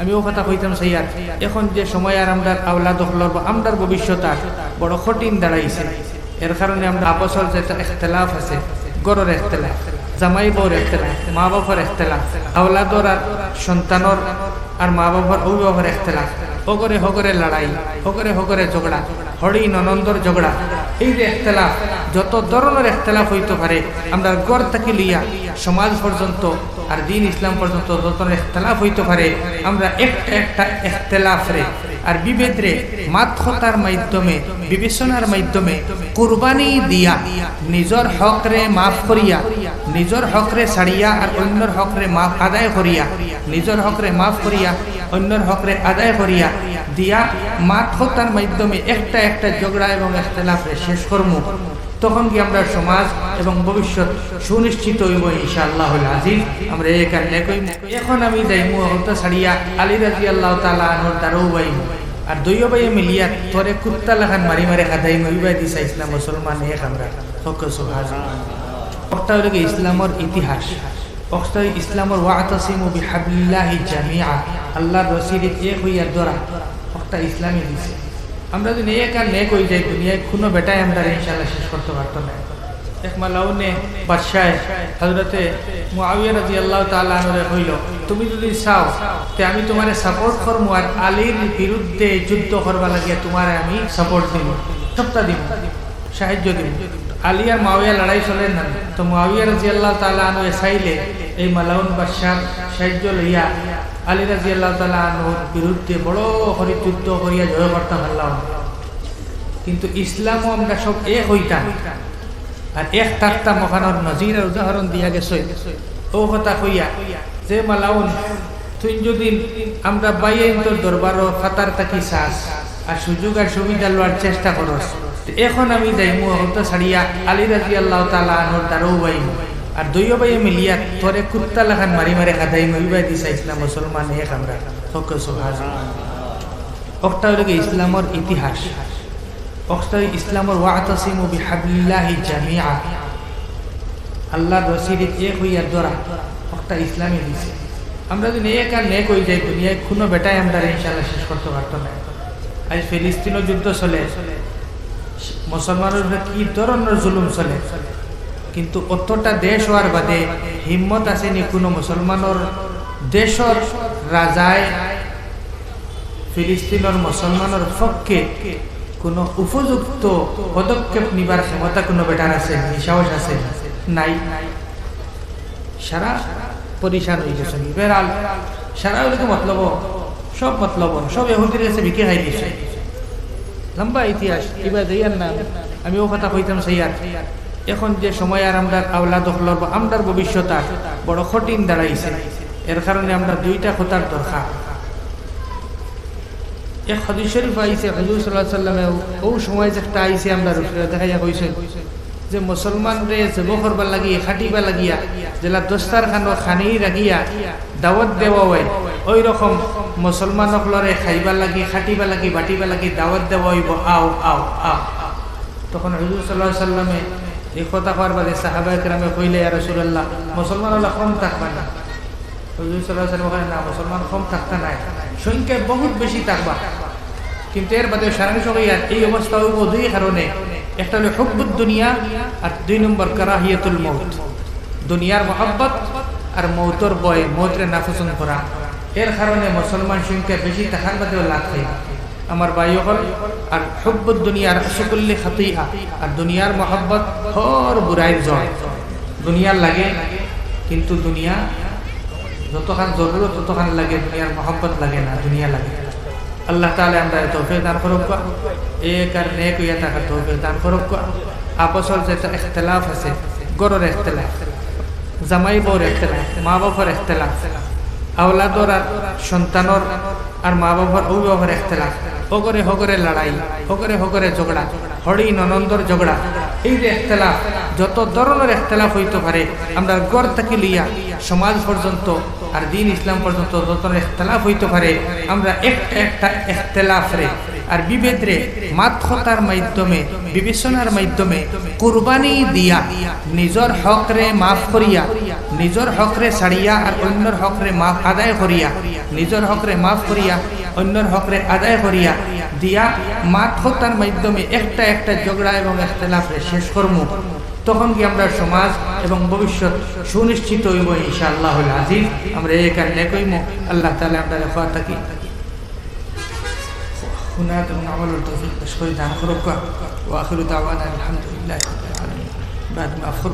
আমি ও কথা কইতাম সাইয়ার এখন যে সময় আর আমরা আওলাদ হলর বা আমরার ভবিষ্যৎ আর বড় কঠিন দাঁড়াইছে। এর কারণে আমরা আপসর যেটা এখতলাফ আছে, গরর এখতলাফ, জামাই বউর এখতলাফ, মা বাবার এখতলাফ আওলাদর আর সন্তানর আর মা বাবার অভিভাবকের এখতলাফ হগরে হগরে লড়াই হগরে হগরে ঝগড়া হরি ননন্দর ঝগড়া এই যে এখতলাফ, যত ধরনের এখতলাফ হইতে পারে, আমরা গড় থেকে লিয়া সমাজ পর্যন্ত আর দিন ইসলাম পর্যন্ত যত এখতলাফ হইতে পারে, আমরা একটা একটা এখতলাফরে আর বিভেদরে মাতহতার মাধ্যমে, বিবেচনার মাধ্যমে কুরবানি দিয়া নিজর হকরে মাফ করিয়া, নিজর হকরে ছাড়িয়া আর অন্যর হকরে মাফ আদায় করিয়া, নিজর হকরে মাফ করিয়া, অন্যর হকরে আদায় করিয়া দিয়া মাতহতার মাধ্যমে একটা একটা ঝগড়া এবং এখতলাফরে শেষ কর্ম। তখন কি আমরা সমাজ এবং ভবিষ্যৎ সুনিশ্চিত হইব ইনশাআল্লাহ আজিজ? আমরা কারণে কই এখন আমি যাইমু হতে ছাড়িয়া আলী রাজি আল্লাহ তালা দ্বারাও বাইম। আর দৈয় ভাই মিলিয়া তোরে কুত্তা লাখান মারি মারি খাদাই মরিবাই দিছা ইসলাম মুসলমান এক আমরা। হক সুহাজ ইসলামর ইতিহাস। ইসলামর ওয়াতাসিমু বিহাবিল্লাহি জামিআ। আল্লাহর রসিদ এক হইয়া দরা একটা ইসলামী দিছে। আমরা যদি এক আর নেক হয়ে যাই, দুনিয়ায় কোনো বেটাই আমরা ইনশাল্লাহ শেষ করতে পারতো না। তুমি যদি চাও তে আমি যুদ্ধ লাগিয়া আমি দিব সাহায্য দিব আলী আর মাওয়া লড়াই চলে না। তো মুআবিয়া রাজি আল্লাহ তাআলা আনু চাইলে এই মালাউন বাদশাহ সাহায্য লইয়া আলী রাজি আল্লাহ তালা বিরুদ্ধে বড় করে যুদ্ধ করিয়া জয় করতাম আল্লাহ কিন্তু ইসলামও আমরা সব এক হইতাম। আর এক থাকতাম ওখানোর নজির উদাহরণ দিয়া গেছে। ও কথা কইয়া, যে মালাউন, তুই যদি আমরা বাইন তোর দরবারও খাতার তাকি চাস আর সুযোগ আর সুবিধা লওয়ার চেষ্টা করস এখন আমি যাইমু হতে ছাড়িয়া আলী রাজি আল্লাহ তালা আনুর দ্বারাও বাইমু। আর দৈয় ভাই মিলিয়া তোরে কুত্তা লাখান মারি মারি খাদাই মরিবাই দিছা ইসলাম মুসলমান এক আমরা হক হলো কি ইসলামর ইতিহাস। একটা ইসলামর ওয়াতাসিমু বিহাবিল্লাহি জামিআ। আল্লাহর রসিদ এক হইয়া দরা একটা ইসলামী দিছে। আমরা যদি এক আর নেক হয়ে যাই দুনিয়ায়, কোনো বেটাই আমরা ইনশাল্লাহ শেষ করতে পারতো না। আজ ফিলিস্তিনও যুদ্ধ চলে। মুসলমানের কি ধরনের জুলুম চলে? কিন্তু অতটা দেশ হওয়ার বাদে হিম্মত আসেনি কোনো মুসলমানের দেশর রাজায় ফিলিস্তিনের মুসলমানের পক্ষে কোনো উপযুক্ত পদক্ষেপ নিবার ক্ষমতা কোনো বেটার আছে সাহস আছে নাই। সারা পরিশান হয়ে গেছে। বেড়াল সারা ওগুলোকে মতলব সব মতলব সব এহুদির কাছে বিকে খাই দিছে। লম্বা ইতিহাস এবার যাইয়ার না আমি ও কথা কইতাম সাইয়ার এখন যে সময় আর আমরা আওলাদ হলর বা আমরার ভবিষ্যৎ আর বড় কঠিন দাঁড়াইছে, এর কারণে আমরা দুইটা কথার দরকার। এক হদিস শরীফ আইছে, হজুর সাল্লাহ সাল্লামে ও সময় একটা আইছে, আমরা দেখা যা কইছে যে মুসলমান রে জব করবার লাগিয়ে খাটিবা লাগিয়া যেলা দস্তার খানো খানি রাখিয়া দাওয়াত দেওয়া হয়, ওই রকম মুসলমান সকলরে খাইবা লাগি খাটিবা লাগি বাটিবা লাগি, দাওয়াত দেওয়া হইব, আও আও আও। তখন হজুর সাল্লাহ সাল্লামে এই কথা বাদে কইলে আর মুসলমান হলে কম থাকবা না। হজুর সাল্লাহ না, মুসলমান কম থাকতে নাই বহুত বেশি থাকবা। কিন্তু এর বাদে সারাংশ হইয়ার এই অবস্থা হইব দুই কারণে একটা হলো হব্বুদ দুনিয়া আর দুই নম্বর কারাহিয়াতুল মৌত দুনিয়ার মহব্বত আর মৌতর বয় মৌতরে নাফসন করা। এর কারণে মুসলমান সংখ্যা বেশি থাকার বাদেও লাভ হয় আমার ভাই হল, আর হব্বুদ দুনিয়ার সকল্লি খাতিয়া আর দুনিয়ার মহব্বত হর বুড়াইর জয় দুনিয়ার লাগে, কিন্তু দুনিয়া যতখান জরুরত, ততখান লাগে, দুনিয়ার মহব্বত লাগে না, দুনিয়া লাগে। আল্লাহ তালে আমরা তৌফিক দান করব এক আর নেক হইয়া থাকার তৌফিক দান করব আপসর যে এখতলাফ আছে, গরর এখতলাফ জামাই বউর এখতলাফ মা বাবার এখতলাফ আওলাদর আর সন্তানর আর মা বাবার অভিভাবকের এখতলাফ হগরে হগরে লড়াই, হগরে হগরে ঝগড়া, হরি ননন্দর ঝগড়া। এই যে একতলাফ যত ধরনের একতলাফ হইতে পারে, আমরা গর থেকে লইয়া সমাজ পর্যন্ত আর দিন ইসলাম পর্যন্ত যত একতলাফ হইতে পারে, আমরা একটা একটা এখতলাফরে আর বিভেদরে মাত খতার মাধ্যমে, বিবেচনার মাধ্যমে কুরবানি দিয়া নিজর হকরে মাফ করিয়া, নিজর হকরে ছাড়িয়া আর অন্যর হকরে মাফ আদায় করিয়া, নিজর হকরে মাফ করিয়া, অন্যর হকরে আদায় করিয়া দিয়া মাত খতার মাধ্যমে একটা একটা ঝগড়া এবং এখতলাফে শেষ কর্ম। তখন কি আমরা সমাজ এবং ভবিষ্যৎ সুনিশ্চিত হইব ইনশাআল্লাহ আজিজ? আমরা এই কারণে কইম আল্লাহ তালা আমরা রেখা থাকি। هناك من عمل التوفيق تشكر دعم خلقك وآخر دعوانا الحمد لله رب العالمين. بعد ما أفخر.